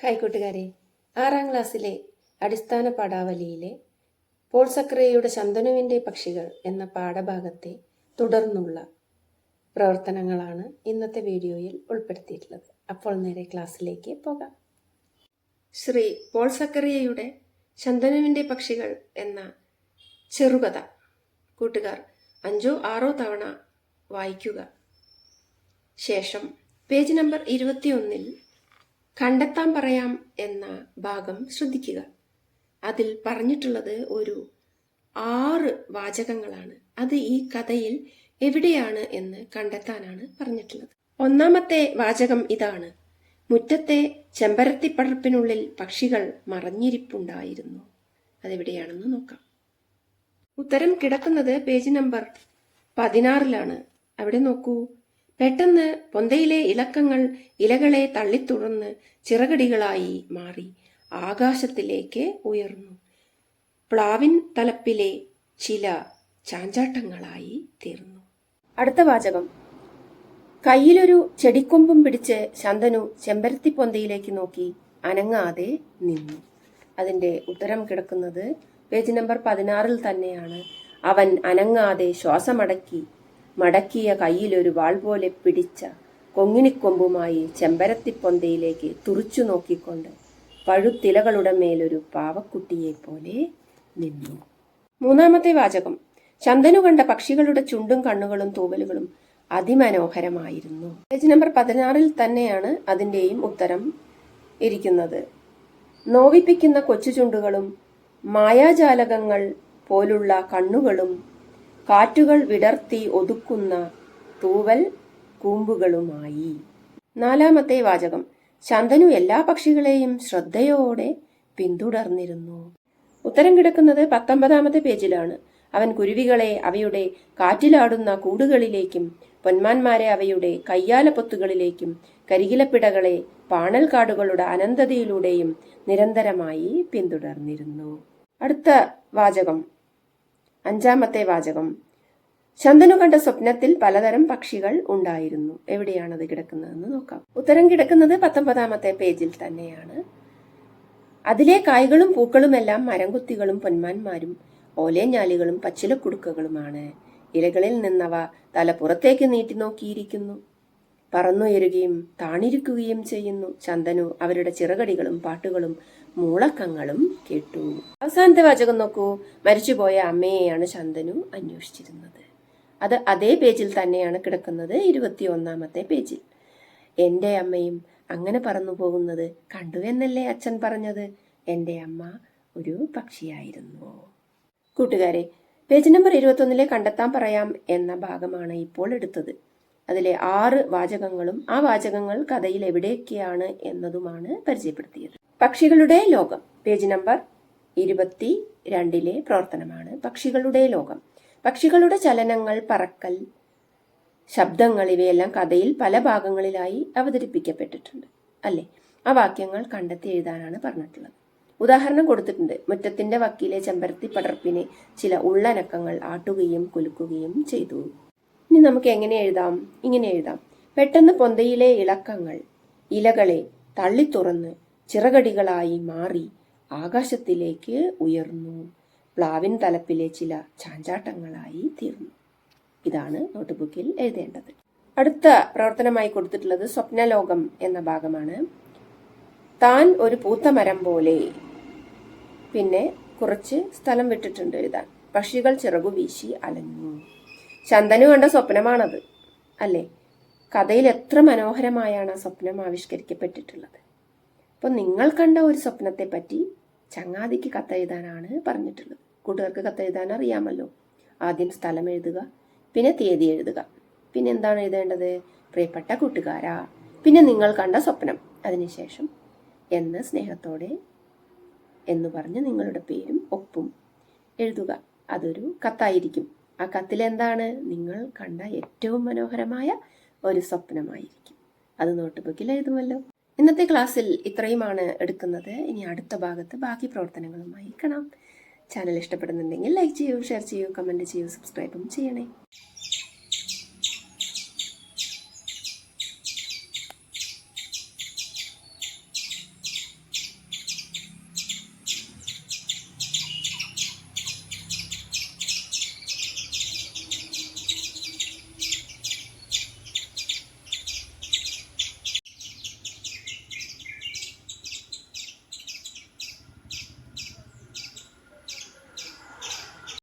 Hi കൂട്ടുകാരെ ആറാം ക്ലാസ്സിലെ അടിസ്ഥാന പാഠാവലിയിലെ പോൾ സക്രിയയുടെ ശന്തനുവിന്റെ പക്ഷികൾ എന്ന പാഠഭാഗത്തെ തുടർന്നുള്ള പ്രവർത്തനങ്ങളാണ് ഇന്നത്തെ വീഡിയോയിൽ ഉൾപ്പെടുത്തിയിട്ടുള്ളത്. അപ്പോൾ നേരെ ക്ലാസ്സിലേക്ക് പോകാം. ശ്രീ പോൾ സക്കറിയയുടെ ശന്തനുവിന്റെ പക്ഷികൾ എന്ന ചെറുകഥ കൂട്ടുകാർ അഞ്ചോ ആറോ തവണ വായിക്കുക. ശേഷം പേജ് നമ്പർ ഇരുപത്തിയൊന്നിൽ കണ്ടെത്താൻ പറയാം എന്ന ഭാഗം ശ്രദ്ധിക്കുക. അതിൽ പറഞ്ഞിട്ടുള്ളത് ഒരു ആറ് വാചകങ്ങളാണ്. അത് ഈ കഥയിൽ എവിടെയാണ് എന്ന് കണ്ടെത്താനാണ് പറഞ്ഞിട്ടുള്ളത്. ഒന്നാമത്തെ വാചകം ഇതാണ്. മുറ്റത്തെ ചെമ്പരത്തിപ്പടർപ്പിനുള്ളിൽ പക്ഷികൾ മറഞ്ഞിരിപ്പുണ്ടായിരുന്നു. അതെവിടെയാണെന്ന് നോക്കാം. ഉത്തരം കിടക്കുന്നത് പേജ് നമ്പർ പതിനാറിലാണ്. അവിടെ നോക്കൂ. പെട്ടെന്ന് പൊന്തയിലെ ഇലക്കങ്ങൾ ഇലകളെ തള്ളിത്തുടർന്ന് ചിറകടികളായി മാറി ആകാശത്തിലേക്ക് ഉയർന്നു. പ്ലാവിൻ തലപ്പിലെ ചില ചാഞ്ചാട്ടങ്ങളായി തീർന്നു. അടുത്ത വാചകം. കയ്യിലൊരു ചെടിക്കൊമ്പും പിടിച്ച് ശന്തനു ചെമ്പരത്തി പൊന്തയിലേക്ക് നോക്കി അനങ്ങാതെ നിന്നു. അതിന്റെ ഉത്തരം കിടക്കുന്നത് പേജ് നമ്പർ പതിനാറിൽ തന്നെയാണ്. അവൻ അനങ്ങാതെ ശ്വാസമടക്കി മടക്കിയ കയ്യിലൊരു വാൾ പോലെ പിടിച്ച കൊങ്ങിണിക്കൊമ്പുമായി ചെമ്പരത്തിപ്പൊന്തയിലേക്ക് തുറിച്ചു നോക്കിക്കൊണ്ട് പഴുത്തിലകളുടെ മേലൊരു പാവക്കുട്ടിയെ പോലെ നിന്നു. മൂന്നാമത്തെ വാചകം. ചന്ദനു കണ്ട പക്ഷികളുടെ ചുണ്ടും കണ്ണുകളും തൂവലുകളും അതിമനോഹരമായിരുന്നു. പേജ് നമ്പർ പതിനാറിൽ തന്നെയാണ് അതിന്റെയും ഉത്തരം ഇരിക്കുന്നത്. നോവിപ്പിക്കുന്ന കൊച്ചു ചുണ്ടുകളും മായാജാലകങ്ങൾ പോലുള്ള കണ്ണുകളും കാറ്റുകൾ വിടർത്തി ഒതുക്കുന്ന തൂവൽ കൂമ്പുകളുമായി. നാലാമത്തെ വാചകം. ശന്തനു എല്ലാ പക്ഷികളെയും ശ്രദ്ധയോടെ പിന്തുടർന്നിരുന്നു. ഉത്തരം കിടക്കുന്നത് പത്തൊമ്പതാമത്തെ പേജിലാണ്. അവൻ കുരുവികളെ അവയുടെ കാറ്റിലാടുന്ന കൂടുകളിലേക്കും പൊന്മാന്മാരെ അവയുടെ കയ്യാലപ്പൊത്തുകളിലേക്കും കരികിലപ്പിടകളെ പാണൽക്കാടുകളുടെ അനന്തതയിലൂടെയും നിരന്തരമായി പിന്തുടർന്നിരുന്നു. അടുത്ത വാചകം. അഞ്ചാമത്തെ വാചകം. ശന്തനു കണ്ട സ്വപ്നത്തിൽ പലതരം പക്ഷികൾ ഉണ്ടായിരുന്നു. എവിടെയാണ് അത് കിടക്കുന്നതെന്ന് നോക്കാം. ഉത്തരം കിടക്കുന്നത് പത്തൊമ്പതാമത്തെ പേജിൽ തന്നെയാണ്. അതിലെ കായ്കളും പൂക്കളുമെല്ലാം മരംകുത്തികളും പൊന്മാന്മാരും ഓലേഞ്ഞാലികളും പച്ചിലക്കുടുക്കകളുമാണ്. ഇലകളിൽ നിന്നവ തല പുറത്തേക്ക് നീട്ടി നോക്കിയിരിക്കുന്നു. പറന്നുയരുകയും താണിരിക്കുകയും ചെയ്യുന്നു. ചന്ദനു അവരുടെ ചിറകടികളും പാട്ടുകളും മൂളക്കങ്ങളും കേട്ടു. അവസാനത്തെ വാചകം നോക്കൂ. മരിച്ചുപോയ അമ്മയെയാണ് ചന്ദനു അന്വേഷിച്ചിരുന്നത്. അത് അതേ പേജിൽ തന്നെയാണ് കിടക്കുന്നത് ഇരുപത്തി ഒന്നാമത്തെ പേജിൽ. എന്റെ അമ്മയും അങ്ങനെ പറന്നു പോകുന്നത് കണ്ടുവെന്നല്ലേ അച്ഛൻ പറഞ്ഞത്? എന്റെ അമ്മ ഒരു പക്ഷിയായിരുന്നു. കൂട്ടുകാരെ പേജ് നമ്പർ ഇരുപത്തൊന്നിലെ കണ്ടെത്താൻ പറയാം എന്ന ഭാഗമാണ് ഇപ്പോൾ എടുത്തത്. അതിലെ ആറ് വാചകങ്ങളും ആ വാചകങ്ങൾ കഥയിൽ എവിടെയൊക്കെയാണ് എന്നതുമാണ് പരിചയപ്പെടുത്തിയത്. പക്ഷികളുടെ ലോകം. പേജ് നമ്പർ ഇരുപത്തി രണ്ടിലെ പ്രവർത്തനമാണ്. പക്ഷികളുടെ ലോകം. പക്ഷികളുടെ ചലനങ്ങൾ പറക്കൽ ശബ്ദങ്ങൾ ഇവയെല്ലാം കഥയിൽ പല ഭാഗങ്ങളിലായി അവതരിപ്പിക്കപ്പെട്ടിട്ടുണ്ട്. അല്ലേ? ആ വാക്യങ്ങൾ കണ്ടെത്തി എഴുതാനാണ് പറഞ്ഞിട്ടുള്ളത്. ഉദാഹരണം കൊടുത്തിട്ടുണ്ട്. മുറ്റത്തിന്റെ വക്കിലെ ചെമ്പരത്തി പടർപ്പിനെ ചില ഉള്ളനക്കങ്ങൾ ആട്ടുകയും കുലുക്കുകയും ചെയ്തു. ഇനി നമുക്ക് എങ്ങനെ എഴുതാം? ഇങ്ങനെ എഴുതാം. പെട്ടെന്ന് പൊന്തയിലെ ഇളക്കങ്ങൾ ഇലകളെ തള്ളിത്തുറന്ന് ചിറകടികളായി മാറി ആകാശത്തിലേക്ക് ഉയർന്നു. പ്ലാവിൻ തലപ്പിലെ ചില ചാഞ്ചാട്ടങ്ങളായി തീർന്നു. ഇതാണ് നോട്ട്ബുക്കിൽ എഴുതേണ്ടത്. അടുത്ത പ്രവർത്തനമായി കൊടുത്തിട്ടുള്ളത് സ്വപ്നലോകം എന്ന ഭാഗമാണ്. താൻ ഒരു പൂത്ത മരം പോലെ പിന്നെ കുറച്ച് സ്ഥലം വിട്ടിട്ടുണ്ട് എഴുതാൻ. പക്ഷികൾ ചിറകു വീശി അലഞ്ഞു. ചന്ദനു കണ്ട സ്വപ്നമാണത് അല്ലേ? കഥയിൽ എത്ര മനോഹരമായാണ് ആ സ്വപ്നം ആവിഷ്കരിക്കപ്പെട്ടിട്ടുള്ളത്. അപ്പോൾ നിങ്ങൾ കണ്ട ഒരു സ്വപ്നത്തെ പറ്റി ചങ്ങാതിക്ക് കത്തെഴുതാനാണ് പറഞ്ഞിട്ടുള്ളത്. കൂട്ടുകാർക്ക് കത്തെഴുതാൻ അറിയാമല്ലോ ആദ്യം സ്ഥലം എഴുതുക പിന്നെ തീയതി എഴുതുക. പിന്നെ എന്താണ് എഴുതേണ്ടത്? പ്രിയപ്പെട്ട കൂട്ടുകാരാ പിന്നെ നിങ്ങൾ കണ്ട സ്വപ്നം. അതിനുശേഷം എന്ന് സ്നേഹത്തോടെ എന്ന് പറഞ്ഞ് നിങ്ങളുടെ പേരും ഒപ്പും എഴുതുക. അതൊരു കത്തായിരിക്കും. ആ കത്തിൽ എന്താണ്? നിങ്ങൾ കണ്ട ഏറ്റവും മനോഹരമായ ഒരു സ്വപ്നമായിരിക്കും. അത് നോട്ട്ബുക്കിൽ എഴുതുമല്ലോ. ഇന്നത്തെ ക്ലാസ്സിൽ ഇത്രയുമാണ് എടുക്കുന്നത്. ഇനി അടുത്ത ഭാഗത്ത് ബാക്കി പ്രവർത്തനങ്ങളുമായി കാണാം. ചാനൽ ഇഷ്ടപ്പെടുന്നുണ്ടെങ്കിൽ ലൈക്ക് ചെയ്യൂ ഷെയർ ചെയ്യൂ കമന്റ് ചെയ്യൂ സബ്സ്ക്രൈബും ചെയ്യണേ.